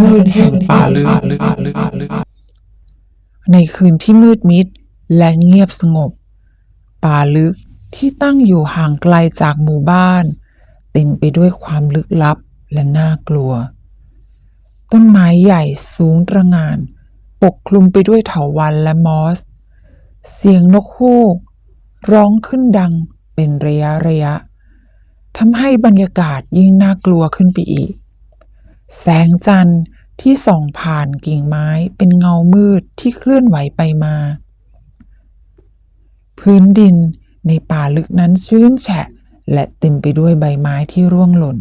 มืดแห่งป่าลึกในคืนที่มืดมิดและเงียบสงบ ป่าลึกที่ตั้งอยู่ห่างไกลจากหมู่บ้าน เต็มไปด้วยความลึกลับและน่ากลัว ต้นไม้ใหญ่สูงตระหง่าน ปกคลุมไปด้วยเถาวัลย์และมอส เสียงนกฮูก ร้องขึ้นดังเป็นระยะระยะทำให้บรรยากาศยิ่งน่ากลัวขึ้นไปอีก แสงจันทร์ที่ส่องผ่านกิ่งไม้เป็นเงามืดที่เคลื่อนไหวไปมา พื้นดินในป่าลึกนั้นชื้นแฉะ และเต็มไปด้วยใบไม้ที่ร่วงหล่น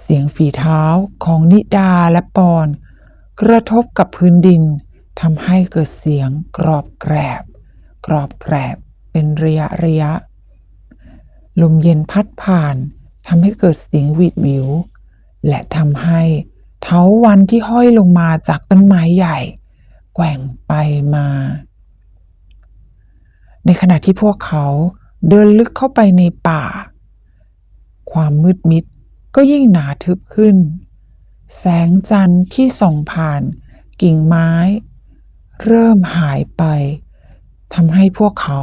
เสียงฝีเท้าของนิดาและปอน กระทบกับพื้นดินทำให้เกิดเสียงกรอบแกรบ กรอบแกรบเป็นระยะระยะ ลมเย็นพัดผ่านทำให้เกิดเสียงหวีดหวิว และทำให้เถาวันที่ห้อยลงมาจากต้นไม้ใหญ่ แกว่งไปมา ในขณะที่พวกเขาเดินลึกเข้าไปในป่า ความมืดมิดก็ยิ่งหนาทึบขึ้น แสงจันทร์ที่ส่องผ่านกิ่งไม้ เริ่มหายไปทำให้พวกเขา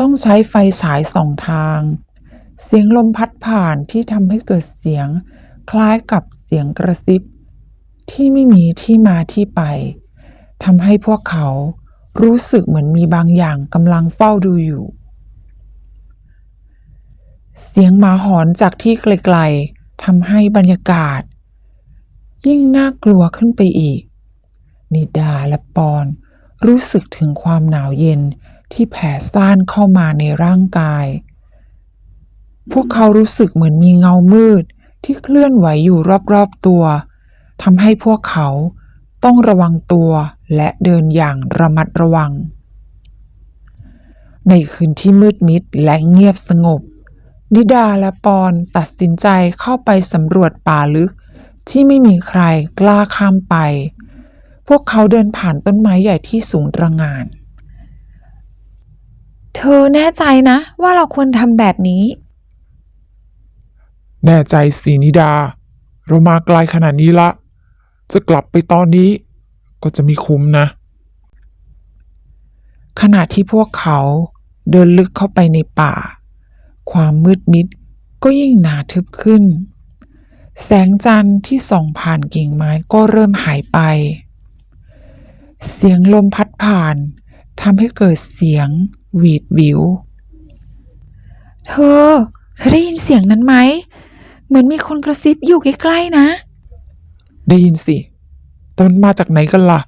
ต้องใช้ไฟฉายสองทาง เสียงลมพัดผ่านที่ทำให้เกิดเสียง คล้ายกับเสียงกระซิบ ที่ไม่มีที่มาที่ไปทำให้พวกเขารู้สึกเหมือนมีบางอย่างกำลังเฝ้าดูอยู่ เสียงหมาหอนจากที่ไกลๆทำให้บรรยากาศ ยิ่งน่ากลัวขึ้นไปอีก นิดาและปอนรู้สึกถึงความหนาวเย็นที่แผ่ซ่านเข้ามาในร่างกาย พวกเขารู้สึกเหมือนมีเงามืด ที่เคลื่อนไหวอยู่รอบๆตัวทำให้พวกเขาต้องระวังตัวและเดินอย่างระมัดระวัง ในคืนที่มืดมิดและเงียบสงบ นิดาและปอนตัดสินใจเข้าไปสำรวจป่าลึกที่ไม่มีใครกล้าข้ามไป พวกเขาเดินผ่านต้นไม้ใหญ่ที่สูงระงาน เธอแน่ใจนะว่าเราควรทำแบบนี้ แน่ใจสีนิดา เรามาไกลขนาดนี้ละ จะกลับไปตอนนี้ ก็จะม่คุ้มนะ ขณะที่พวกเขาเดินลึกเข้าไปในป่า ความมืดมิดก็ยิ่งหนาทึบขึ้น แสงจันทร์ที่ส่องผ่านกิ่งไม้ก็เริ่มหายไป เสียงลมพัดผ่านทำให้เกิดเสียง หวีดวิว เธอ เธอได้ยินเสียงนั้นไหม เหมือนมีคนกระซิบอยู่ใกล้ๆนะ ได้ยินสิ แต่มันมาจากไหนกันล่ะ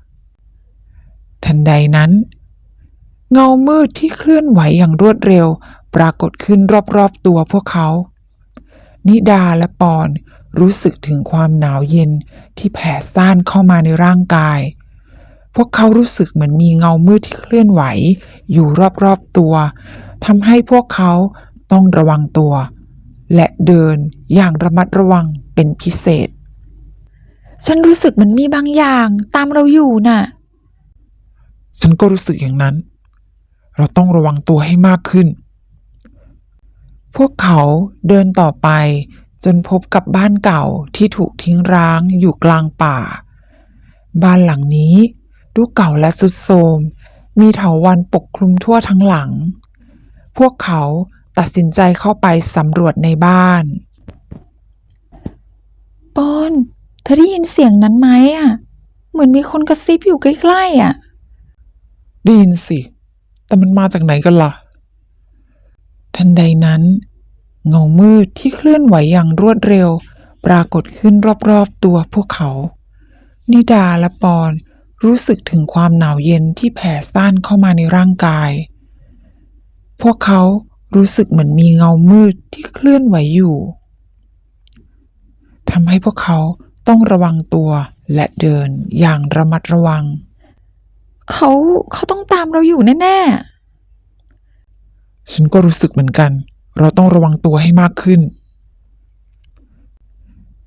ทันใดนั้น เงามืดที่เคลื่อนไหวอย่างรวดเร็ว ปรากฏขึ้นรอบๆตัวพวกเขา นิดาและปอนรู้สึกถึงความหนาวเย็นที่แผ่ซ่านเข้ามาในร่างกาย พวกเขารู้สึกเหมือนมีเงามืดที่เคลื่อนไหว อยู่รอบๆตัวทำให้พวกเขาต้องระวังตัว และเดินอย่างระมัดระวังเป็นพิเศษ ฉันรู้สึกเหมือนมีบางอย่างตามเราอยู่น่ะ ฉันก็รู้สึกอย่างนั้น เราต้องระวังตัวให้มากขึ้น พวกเขาเดินต่อไปจนพบกับบ้านเก่าที่ถูกทิ้งร้างอยู่กลางป่า บ้านหลังนี้ดูเก่าและสุดโทรมมีเถาวันปกคลุมทั่วทั้งหลัง พวกเขา ตัดสินใจเข้าไปสำรวจในบ้าน ปอน เธอได้ยินเสียงนั้นไหมอะ เหมือนมีคนกระซิบอยู่ใกล้ๆอะ ได้ยินสิ แต่มันมาจากไหนกันล่ะ ทันใดนั้น เงามืดที่เคลื่อนไหวอย่างรวดเร็ว ปรากฏขึ้นรอบๆตัวพวกเขา นิดาและปอนรู้สึกถึงความหนาวเย็นที่แผ่ซ่านเข้ามาในร่างกาย พวกเขา รู้สึกเหมือนมีเงามืดที่เคลื่อนไหวอยู่ทำให้พวกเขาต้องระวังตัวและเดินอย่างระมัดระวัง เขาเขาต้องตามเราอยู่แน่ฉันก็รู้สึกเหมือนกัน เราต้องระวังตัวให้มากขึ้น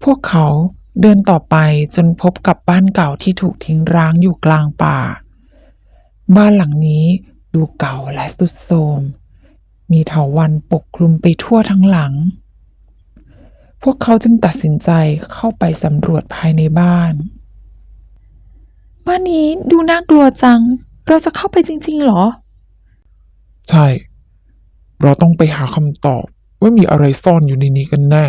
พวกเขาเดินต่อไปจนพบกับบ้านเก่าที่ถูกทิ้งร้างอยู่กลางป่า บ้านหลังนี้ดูเก่าและสุดโทรม มีเถาวัลย์ปกคลุมไปทั่วทั้งหลัง พวกเขาจึงตัดสินใจเข้าไปสำรวจภายในบ้าน บ้านนี้ดูน่ากลัวจัง เราจะเข้าไปจริงๆเหรอ ใช่ เราต้องไปหาคำตอบว่ามีอะไรซ่อนอยู่ในนี้กันแน่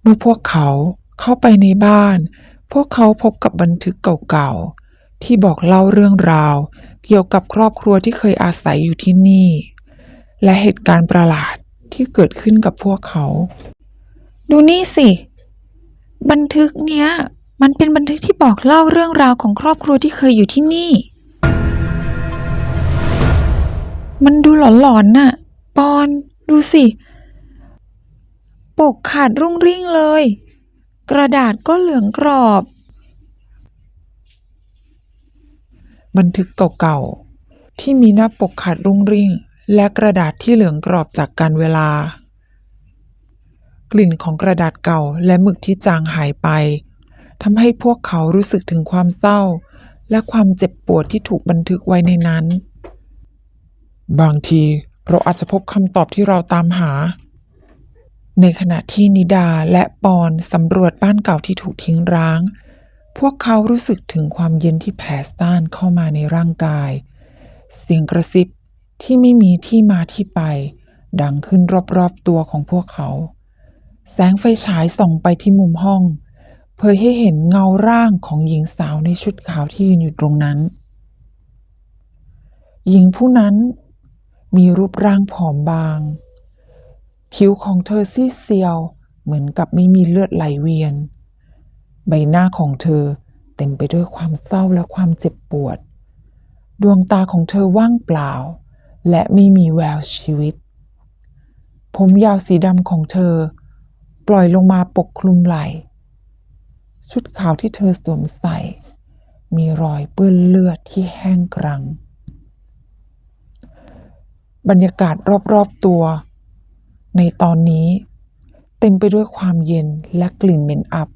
เมื่อพวกเขาเข้าไปในบ้าน พวกเขาพบกับบันทึกเก่าๆ ที่บอกเล่าเรื่องราว เกี่ยวกับครอบครัวที่เคยอาศัยอยู่ที่นี่ และเหตุการณ์ประหลาดที่เกิดขึ้นกับพวกเขา ดูนี่สิ บันทึกเนี้ย มันเป็นบันทึกที่บอกเล่าเรื่องราวของครอบครัวที่เคยอยู่ที่นี่ มันดูหลอนๆน่ะ ปอน ดูสิ ปกขาดรุ่งริ่งเลย กระดาษก็เหลืองกรอบ บันทึกเก่าๆ ที่มีหน้าปกขาดรุ่งริ่ง และกระดาษที่เหลืองกรอบจากการเวลา กลิ่นของกระดาษเก่าและหมึกที่จางหายไปทำให้พวกเขารู้สึกถึงความเศร้า และความเจ็บปวดที่ถูกบันทึกไว้ในนั้น บางทีเราอาจจะพบคำตอบที่เราตามหา ในขณะที่นิดาและปอนสำรวจบ้านเก่าที่ถูกทิ้งร้าง พวกเขารู้สึกถึงความเย็นที่แผ่ซ่านเข้ามาในร่างกาย เสียงกระซิบที่ไม่มีที่มาที่ไป ดังขึ้นรอบๆตัวของพวกเขา แสงไฟฉายส่องไปที่มุมห้อง เผยให้เห็นเงาร่างของหญิงสาวในชุดขาวที่ยืนอยู่ตรงนั้น หญิงผู้นั้นมีรูปร่างผอมบาง ผิวของเธอซีดเซียว เหมือนกับไม่มีเลือดไหลเวียน ใบหน้าของเธอเต็มไปด้วยความเศร้าและความเจ็บปวด ดวงตาของเธอว่างเปล่า และไม่มีแววชีวิต ผมยาวสีดำของเธอ ปล่อยลงมาปกคลุมไหล่ ชุดขาวที่เธอสวมใส่ มีรอยเปื้อนเลือดที่แห้งกรัง บรรยากาศรอบๆตัว ในตอนนี้ เต็มไปด้วยความเย็นและกลิ่นเหม็นอับ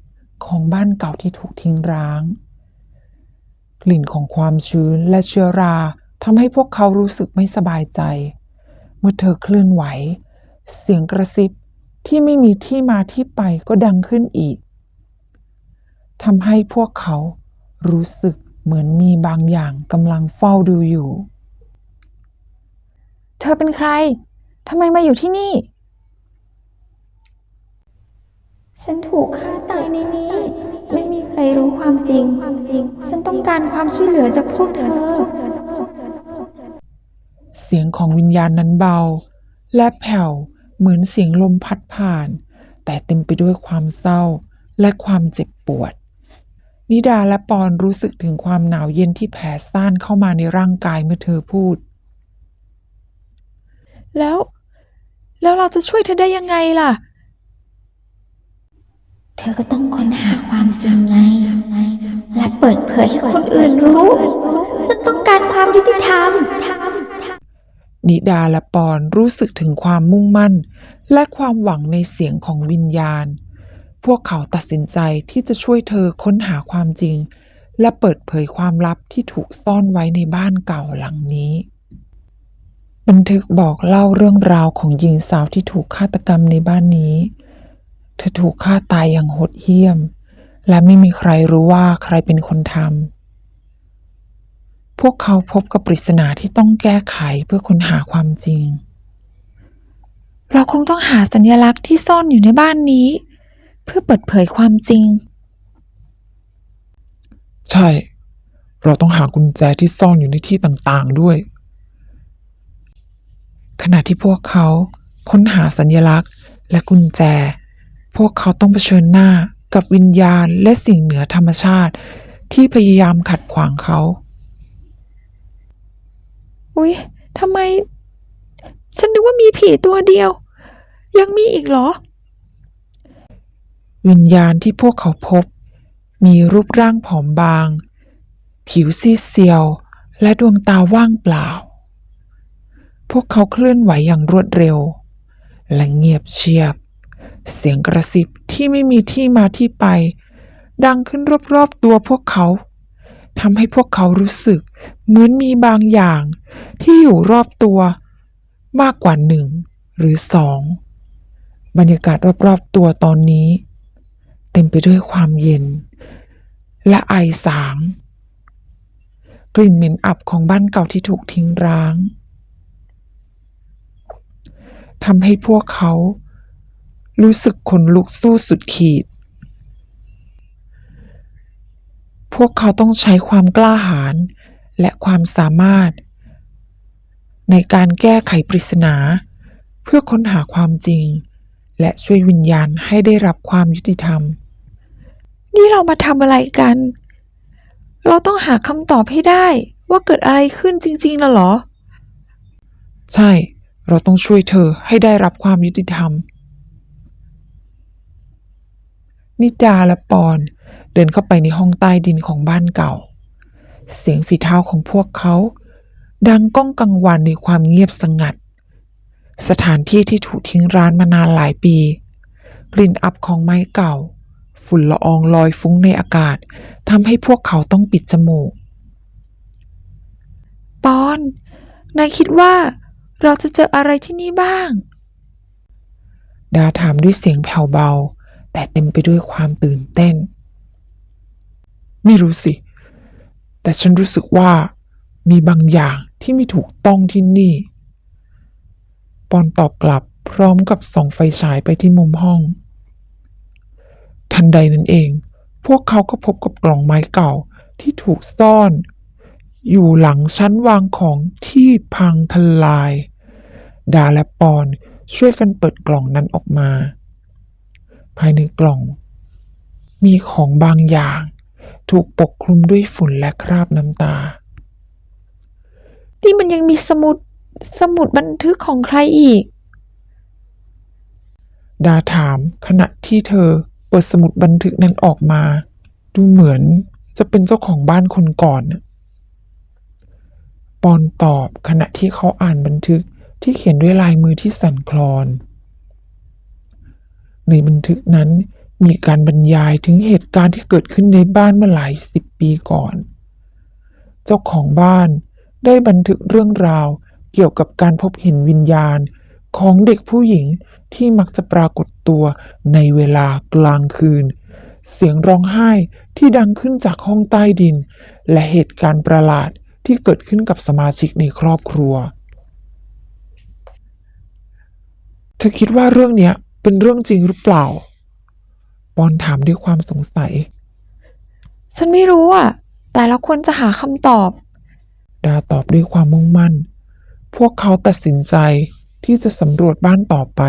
ของบ้านเก่าที่ถูกทิ้งร้าง กลิ่นของความชื้นและเชื้อราทำให้พวกเขารู้สึกไม่สบายใจ เมื่อเธอเคลื่อนไหว เสียงกระซิบที่ไม่มีที่มาที่ไปก็ดังขึ้นอีกทำให้พวกเขารู้สึกเหมือนมีบางอย่างกำลังเฝ้าดูอยู่ เธอเป็นใคร ทำไมมาอยู่ที่นี่ ฉันถูกฆ่าตายในนี้ ไม่มีใครรู้ความจริง ฉันต้องการความช่วยเหลือจากพวกเธอเสียงของวิญญาณนั้นเบา และแผ่วเหมือนเสียงลมพัดผ่าน แต่เต็มไปด้วยความเศร้าและความเจ็บปวด นิดาและปอนรู้สึกถึงความหนาวเย็นที่แผ่ซ่านเข้ามาในร่างกายเมื่อเธอพูด แล้ว แล้วเราจะช่วยเธอได้ยังไงล่ะ เธอก็ต้องค้นหาความจริงไง และเปิดเผยให้คนอื่นรู้ ฉันต้องการความยุติธรรม นิดาและปอนรู้สึกถึงความมุ่งมั่น และความหวังในเสียงของวิญญาณ พวกเขาตัดสินใจที่จะช่วยเธอค้นหาความจริง และเปิดเผยความลับที่ถูกซ่อนไว้ในบ้านเก่าหลังนี้ บันทึกบอกเล่าเรื่องราวของหญิงสาวที่ถูกฆาตกรรมในบ้านนี้ เธอถูกฆ่าตายอย่างโหดเหี้ยม และไม่มีใครรู้ว่าใครเป็นคนทำพวกเขาพบกับปริศนาที่ต้องแก้ไขเพื่อค้นหาความจริง เราคงต้องหาสัญลักษณ์ที่ซ่อนอยู่ในบ้านนี้ เพื่อเปิดเผยความจริง ใช่ เราต้องหากุญแจที่ซ่อนอยู่ในที่ต่างๆด้วย ขณะที่พวกเขาค้นหาสัญลักษณ์และกุญแจ พวกเขาต้องเผชิญหน้ากับวิญญาณและสิ่งเหนือธรรมชาติ ที่พยายามขัดขวางเขา อุ๊ยทำไม ฉันนึกว่ามีผีตัวเดียว ยังมีอีกเหรอ วิญญาณที่พวกเขาพบ มีรูปร่างผอมบาง ผิวซีดเซียว และดวงตาว่างเปล่า พวกเขาเคลื่อนไหวอย่างรวดเร็ว และเงียบเชียบ เสียงกระซิบที่ไม่มีที่มาที่ไป ดังขึ้นรอบๆตัวพวกเขาทำให้พวกเขารู้สึกเหมือนมีบางอย่างที่อยู่รอบตัว มากกว่าหนึ่งหรือสองบรรยากาศรอบๆตัวตอนนี้ เต็มไปด้วยความเย็น และไอสาง กลิ่นเหม็นอับของบ้านเก่าที่ถูกทิ้งร้างทำให้พวกเขา รู้สึกขนลุกสู้สุดขีด พวกเขาต้องใช้ความกล้าหาญและความสามารถ ในการแก้ไขปริศนา เพื่อค้นหาความจริง และช่วยวิญญาณให้ได้รับความยุติธรรม นี่เรามาทำอะไรกัน เราต้องหาคำตอบให้ได้ว่าเกิดอะไรขึ้นจริงๆนะเหรอ ใช่ เราต้องช่วยเธอให้ได้รับความยุติธรรม นิดาและปอน เดินเข้าไปในห้องใต้ดินของบ้านเก่า เสียงฝีเท้าของพวกเขา ดังก้องกังวานในความเงียบสงัด สถานที่ที่ถูกทิ้งร้านมานานหลายปี กลิ่นอับของไม้เก่า ฝุ่นละอองลอยฟุ้งในอากาศทำให้พวกเขาต้องปิดจมูก ปอน นายคิดว่าเราจะเจออะไรที่นี่บ้าง ดาถามด้วยเสียงแผ่วเบา แต่เต็มไปด้วยความตื่นเต้น ไม่รู้สิ แต่ฉันรู้สึกว่ามีบางอย่างที่ไม่ถูกต้องที่นี่ ปอนตอบกลับพร้อมกับส่องไฟฉายไปที่มุมห้อง ทันใดนั้นเอง พวกเขาก็พบกับกล่องไม้เก่าที่ถูกซ่อน อยู่หลังชั้นวางของที่พังทลาย ดาและปอนช่วยกันเปิดกล่องนั้นออกมา ภายในกล่อง มีของบางอย่าง ถูกปกคลุมด้วยฝุ่นและคราบน้ำตา นี่มันยังมีสมุดสมุดบันทึกของใครอีก ดาถามขณะที่เธอเปิดสมุดบันทึกนั้นออกมา ดูเหมือนจะเป็นเจ้าของบ้านคนก่อนน่ะปอนตอบขณะที่เขาอ่านบันทึกที่เขียนด้วยลายมือที่สั่นคลอน ในบันทึกนั้น มีการบรรยายถึงเหตุการณ์ที่เกิดขึ้นในบ้านเมื่อหลายสิบปีก่อน เจ้าของบ้านได้บันทึกเรื่องราวเกี่ยวกับการพบเห็นวิญญาณของเด็กผู้หญิงที่มักจะปรากฏตัวในเวลากลางคืน เสียงร้องไห้ที่ดังขึ้นจากห้องใต้ดิน และเหตุการณ์ประหลาดที่เกิดขึ้นกับสมาชิกในครอบครัว เธอคิดว่าเรื่องนี้ เป็นเรื่องจริงหรือเปล่า ปอนถามด้วยความสงสัย ฉันไม่รู้อะ แต่เราควรจะหาคำตอบ ดาตอบด้วยความมุ่งมั่น พวกเขาตัดสินใจที่จะสำรวจบ้านต่อไป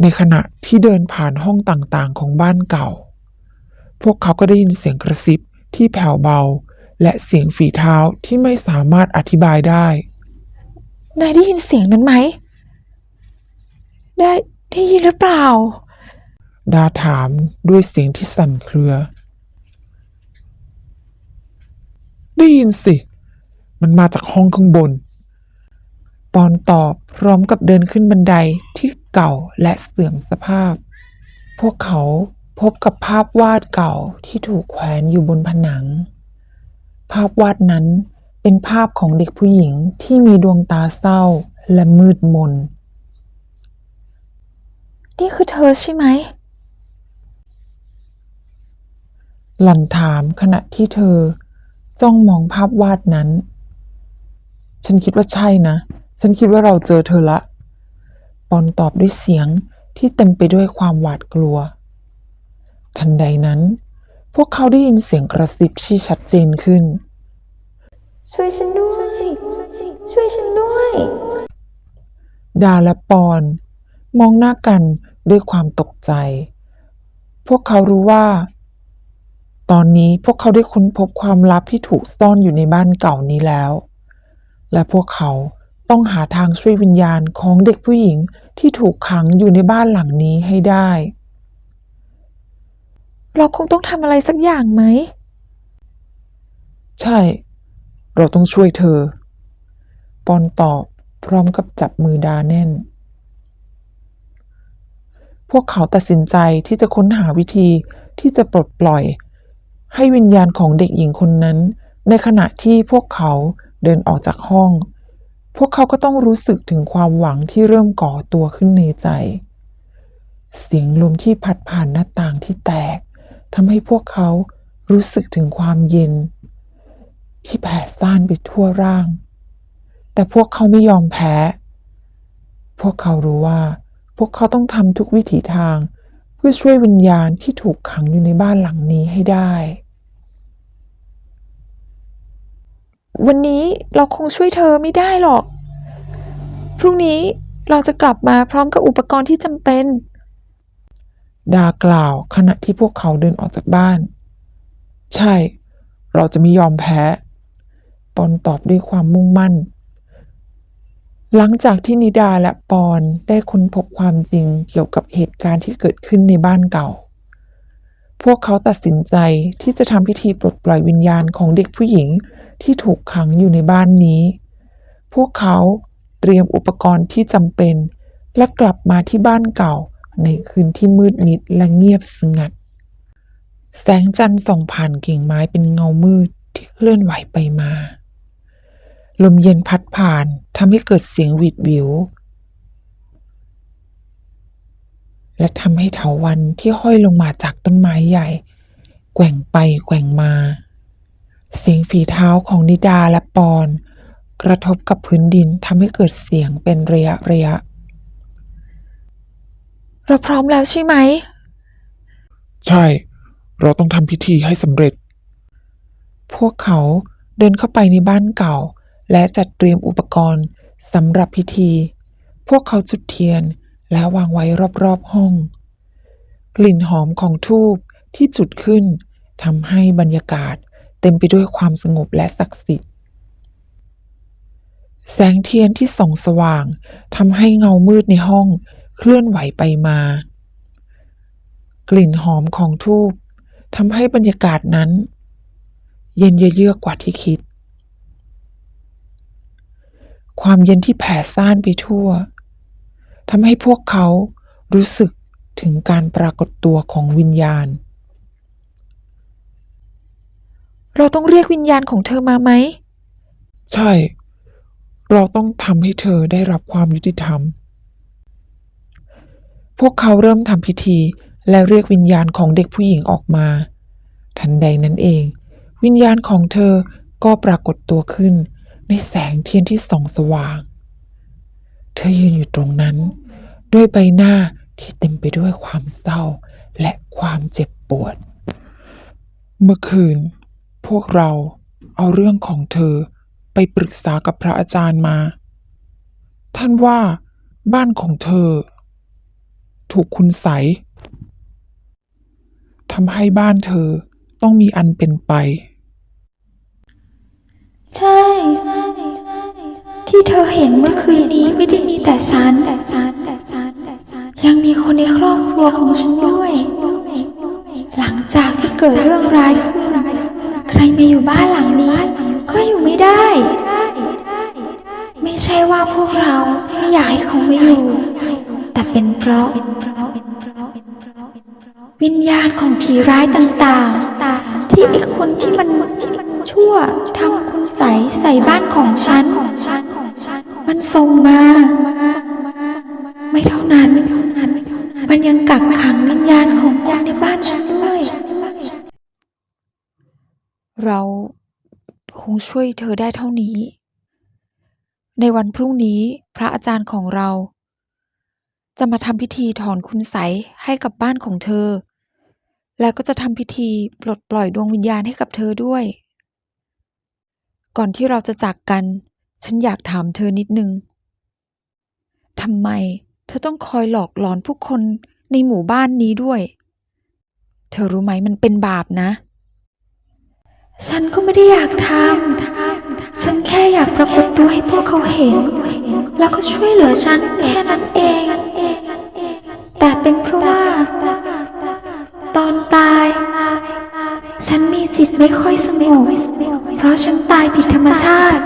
ในขณะที่เดินผ่านห้องต่างๆของบ้านเก่า พวกเขาก็ได้ยินเสียงกระซิบที่แผ่วเบา และเสียงฝีเท้าที่ไม่สามารถอธิบายได้ นายได้ยินเสียงนั้นไหม ได้ ได้ยินหรือเปล่า ดาถามด้วยเสียงที่สั่นเครือ ได้ยินสิ มันมาจากห้องข้างบน ปอนตอบพร้อมกับเดินขึ้นบันไดที่เก่าและเสื่อมสภาพ พวกเขาพบกับภาพวาดเก่าที่ถูกแขวนอยู่บนผนัง ภาพวาดนั้นเป็นภาพของเด็กผู้หญิงที่มีดวงตาเศร้าและมืดมน นี่คือเธอใช่ไหม หล่อนถามขณะที่เธอ จ้องมองภาพวาดนั้น ฉันคิดว่าใช่นะ ฉันคิดว่าเราเจอเธอละ ปอนตอบด้วยเสียงที่เต็มไปด้วยความหวาดกลัว ทันใดนั้น พวกเขาได้ยินเสียงกระซิบที่ชัดเจนขึ้น ช่วยฉันด้วย ช่วยฉันด้วย ดาและปอน มองหน้ากันด้วยความตกใจ พวกเขารู้ว่า ตอนนี้พวกเขาได้ค้นพบความลับที่ถูกซ่อนอยู่ในบ้านเก่านี้แล้ว และพวกเขาต้องหาทางช่วยวิญญาณของเด็กผู้หญิงที่ถูกขังอยู่ในบ้านหลังนี้ให้ได้ เราคงต้องทำอะไรสักอย่างไหม ใช่ เราต้องช่วยเธอ ปอนตอบพร้อมกับจับมือดาแน่น พวกเขาตัดสินใจที่จะค้นหาวิธีที่จะปลดปล่อย ให้วิญญาณของเด็กหญิงคนนั้น ในขณะที่พวกเขาเดินออกจากห้อง พวกเขาก็ต้องรู้สึกถึงความหวังที่เริ่มก่อตัวขึ้นในใจ เสียงลมที่พัดผ่านหน้าต่างที่แตกทำให้พวกเขารู้สึกถึงความเย็น ที่แผ่ซ่านไปทั่วร่าง แต่พวกเขาไม่ยอมแพ้ พวกเขารู้ว่า พวกเขาต้องทำทุกวิถีทาง เพื่อช่วยวิญญาณที่ถูกขังอยู่ในบ้านหลังนี้ให้ได้ วันนี้เราคงช่วยเธอไม่ได้หรอก พรุ่งนี้เราจะกลับมาพร้อมกับอุปกรณ์ที่จำเป็น ดากล่าวขณะที่พวกเขาเดินออกจากบ้าน ใช่ เราจะไม่ยอมแพ้ ปอนตอบด้วยความมุ่งมั่น หลังจากที่นิดาและปอนได้ค้นพบความจริงเกี่ยวกับเหตุการณ์ที่เกิดขึ้นในบ้านเก่า พวกเขาตัดสินใจที่จะทำพิธีปลดปล่อยวิญญาณของเด็กผู้หญิงที่ถูกขังอยู่ในบ้านนี้ พวกเขาเตรียมอุปกรณ์ที่จำเป็น และกลับมาที่บ้านเก่า ในคืนที่มืดมิดและเงียบสงัด แสงจันทร์ส่องผ่านกิ่งไม้เป็นเงามืดที่เคลื่อนไหวไปมา ลมเย็นพัดผ่านทำให้เกิดเสียงหวิดวิว และทำให้เถาวันที่ห้อยลงมาจากต้นไม้ใหญ่ แกว่งไปแกว่งมา เสียงฝีเท้าของนิดาและปอน กระทบกับพื้นดินทำให้เกิดเสียงเป็นระยะระยะ เราพร้อมแล้วใช่ไหม ใช่ เราต้องทำพิธีให้สำเร็จ พวกเขาเดินเข้าไปในบ้านเก่า และจัดเตรียมอุปกรณ์สำหรับพิธี พวกเขาจุดเทียนและวางไว้รอบๆห้อง กลิ่นหอมของทูบที่จุดขึ้นทำให้บรรยากาศเต็มไปด้วยความสงบและศักดิ์สิทธิ์ แสงเทียนที่ส่องสว่างทำให้เงามืดในห้องเคลื่อนไหวไปมา กลิ่นหอมของทูบทำให้บรรยากาศนั้น เย็นเยือกกว่าที่คิด ความเย็นที่แผ่ซ่านไปทั่วทำให้พวกเขารู้สึกถึงการปรากฏตัวของวิญญาณ เราต้องเรียกวิญญาณของเธอมาไหม ใช่ เราต้องทำให้เธอได้รับความยุติธรรม พวกเขาเริ่มทำพิธีและเรียกวิญญาณของเด็กผู้หญิงออกมา ทันใดนั้นเอง วิญญาณของเธอก็ปรากฏตัวขึ้น ในแสงเทียนที่ส่องสว่าง เธอยืนอยู่ตรงนั้น ด้วยใบหน้าที่เต็มไปด้วยความเศร้าและความเจ็บปวด เมื่อคืน พวกเราเอาเรื่องของเธอไปปรึกษากับพระอาจารย์มา ท่านว่าบ้านของเธอ ถูกคุณใสทำให้บ้านเธอต้องมีอันเป็นไป ใช่ ที่เธอเห็นเมื่อคืนนี้ไม่ได้มีแต่ฉันแต่ฉันแต่ฉันแต่ฉันยังมีคนในครอบครัวของฉันด้วย หลังจากที่เกิดเรื่องร้ายขึ้นใครมาอยู่บ้านหลังนี้ก็อยู่ไม่ได้ ไม่ใช่ว่าพวกเราไม่อยากให้เขามาอยู่ แต่เป็นเพราะ วิญญาณของผีร้ายต่างๆ ที่ไอ้คนที่มันที่มันชั่วทำคุณ ใสใส่บ้านของฉัน มันส่งมา ไม่เท่านั้น มันยังกักขังวิญญาณของคนในบ้านฉันด้วย เราคงช่วยเธอได้เท่านี้ ในวันพรุ่งนี้พระอาจารย์ของเรา จะมาทำพิธีถอนคุณไสให้กับบ้านของเธอ แล้วก็จะทำพิธีปลดปล่อยดวงวิญญาณให้กับเธอด้วย ก่อนที่เราจะจากกัน ฉันอยากถามเธอนิดนึงทำไมเธอต้องคอยหลอกหลอนผู้คนในหมู่บ้านนี้ด้วย เธอรู้ไหมมันเป็นบาปนะ ฉันก็ไม่ได้อยากทำฉันแค่อยากปรากฏตัวให้พวกเขาเห็น แล้วก็ช่วยเหลือฉันแค่นั้นเอง แต่เป็นเพราะว่า ตอนตาย ฉันมีจิตไม่ค่อยสงบเพราะฉันตายผิดธรรมชาติ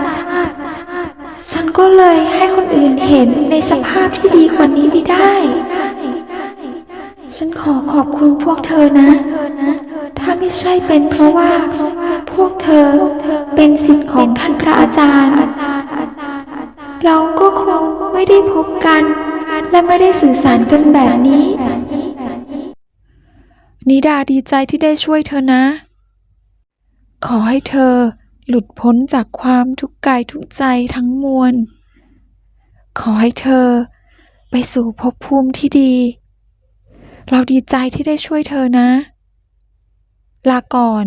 ฉันก็เลยให้คนอื่นเห็นในสภาพที่ดีกว่านี้ไม่ได้ ฉันขอขอบคุณพวกเธอนะ ถ้าไม่ใช่เป็นเพราะว่า พวกเธอเป็นสิทธิ์ของท่านพระอาจารย์ เราก็คงไม่ได้พบกัน และไม่ได้สื่อสารกันแบบนี้นิดาดีใจที่ได้ช่วยเธอนะ ขอให้เธอหลุดพ้นจากความทุกข์กายทุกใจทั้งมวล ขอให้เธอไปสู่ภพภูมิที่ดี เราดีใจที่ได้ช่วยเธอนะ ลาก่อน